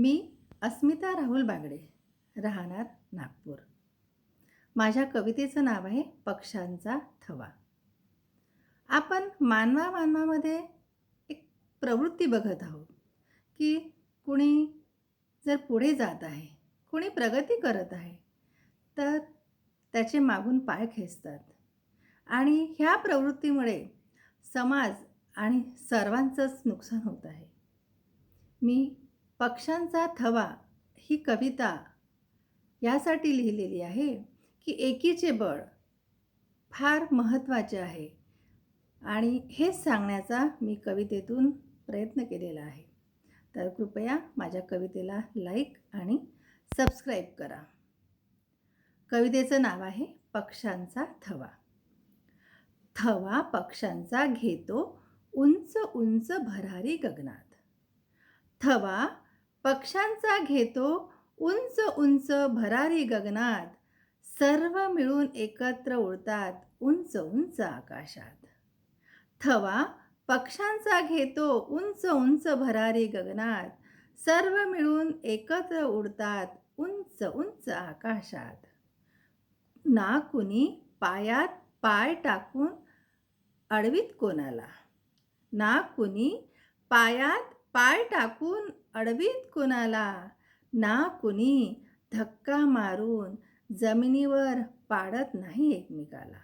मी अस्मिता राहुल बागडे राहणार नागपूर. माझ्या कवितेचं नाव आहे पक्ष्यांचा थवा. आपण मानवा मानवामध्ये एक प्रवृत्ती बघत आहोत की कुणी जर पुढे जात आहे कुणी प्रगती करत आहे तर त्याचे मागून पाय खेचतात. आणि ह्या प्रवृत्तीमुळे समाज आणि सर्वांचंच नुकसान होत आहे. मी पक्ष्यांचा थवा ही कविता यासाठी लिहिलेली आहे की एकीचे बळ फार महत्त्वाचे आहे. आणि हेच सांगण्याचा मी कवितेतून प्रयत्न केलेला आहे. तर कृपया माझ्या कवितेला लाईक आणि सबस्क्राईब करा. कवितेचं नाव आहे पक्ष्यांचा थवा. थवा पक्ष्यांचा घेतो उंच उंच भरारी गगनात. थवा पक्ष्यांचा घेतो उंच उंच भरारी गगनात. सर्व मिळून एकत्र उडतात उंच उंच आकाशात. थवा पक्ष्यांचा घेतो उंच उंच भरारी गगनात. सर्व मिळून एकत्र उडतात उंच उंच आकाशात. ना कुणी पायात पाय टाकून अडवीत कोणाला? ना कुणी पायात पाय टाकून अडवीत कुणाला? ना कुणी धक्का मारून जमिनीवर पाडत नाही एकमेकाला.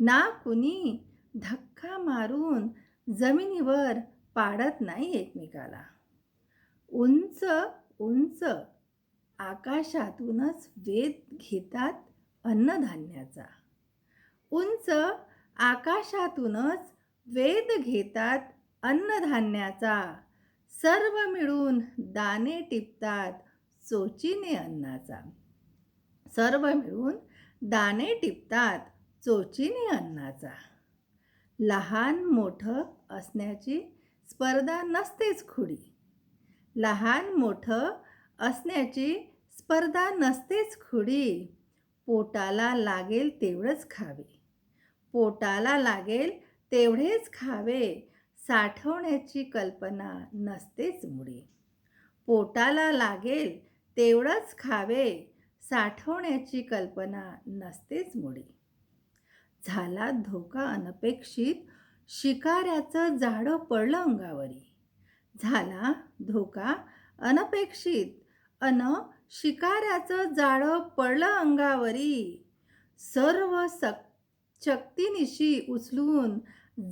ना कुणी धक्का मारून जमिनीवर पाडत नाही एकमेकाला. उंच उंच आकाशातूनच वेध घेतात अन्नधान्याचा. उंच आकाशातूनच वेध घेतात अन्नधान्याचा. सर्व मिळून दाणे टिपतात चोचीने अन्नाचा. सर्व मिळून दाणे टिपतात चोचीने अन्नाचा. लहान मोठं असण्याची स्पर्धा नसतेच खुडी. लहान मोठं असण्याची स्पर्धा नसतेच खुडी. पोटाला लागेल तेवढंच खावे. पोटाला लागेल तेवढेच खावे. साठवण्याची कल्पना नसतेच मुळे. पोटाला लागेल तेवढंच खावे साठवण्याची कल्पना नसतेच मुळे. झाला धोका अनपेक्षित शिकाऱ्याचं जाडं पडलं अंगावरी. झाला धोका अनपेक्षित अन शिकाऱ्याचं जाडं पडलं अंगावरी. सर्व सक शक्तीनिशी उचलून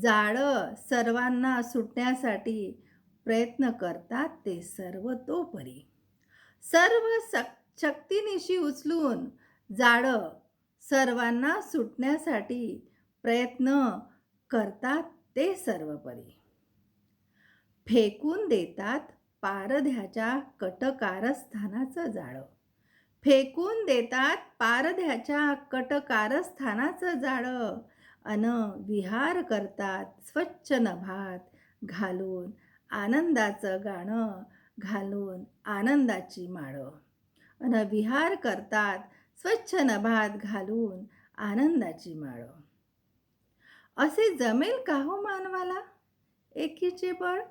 जाळं सर्वांना सुटण्यासाठी प्रयत्न करतात ते सर्व तोपरी सर्व सक शक्तीनिशी उचलून जाळं सर्वांना सुटण्यासाठी प्रयत्न करतात ते सर्वपरी. फेकून देतात पारध्याच्या कटकारस्थानाचं जाळं. फेकून देतात पारध्याच्या कटकारस्थानाचं जाळं. अन विहार करतात स्वच्छ नभात घालून आनंदाचं गाणं घालून आनंदाची माळं. अन विहार करतात स्वच्छ नभात घालून आनंदाची माळं. असे जमेल का हो मानवाला? एकीचे बळ?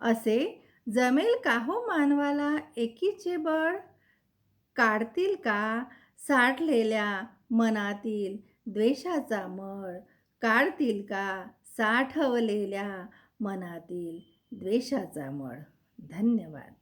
असे जमेल का हो मानवाला एकीचे बळ? काढतील का? साठलेल्या मनातील द्वेषाचा मळ काढतील का? साठवलेल्या मनातील द्वेषाचा मळ. धन्यवाद.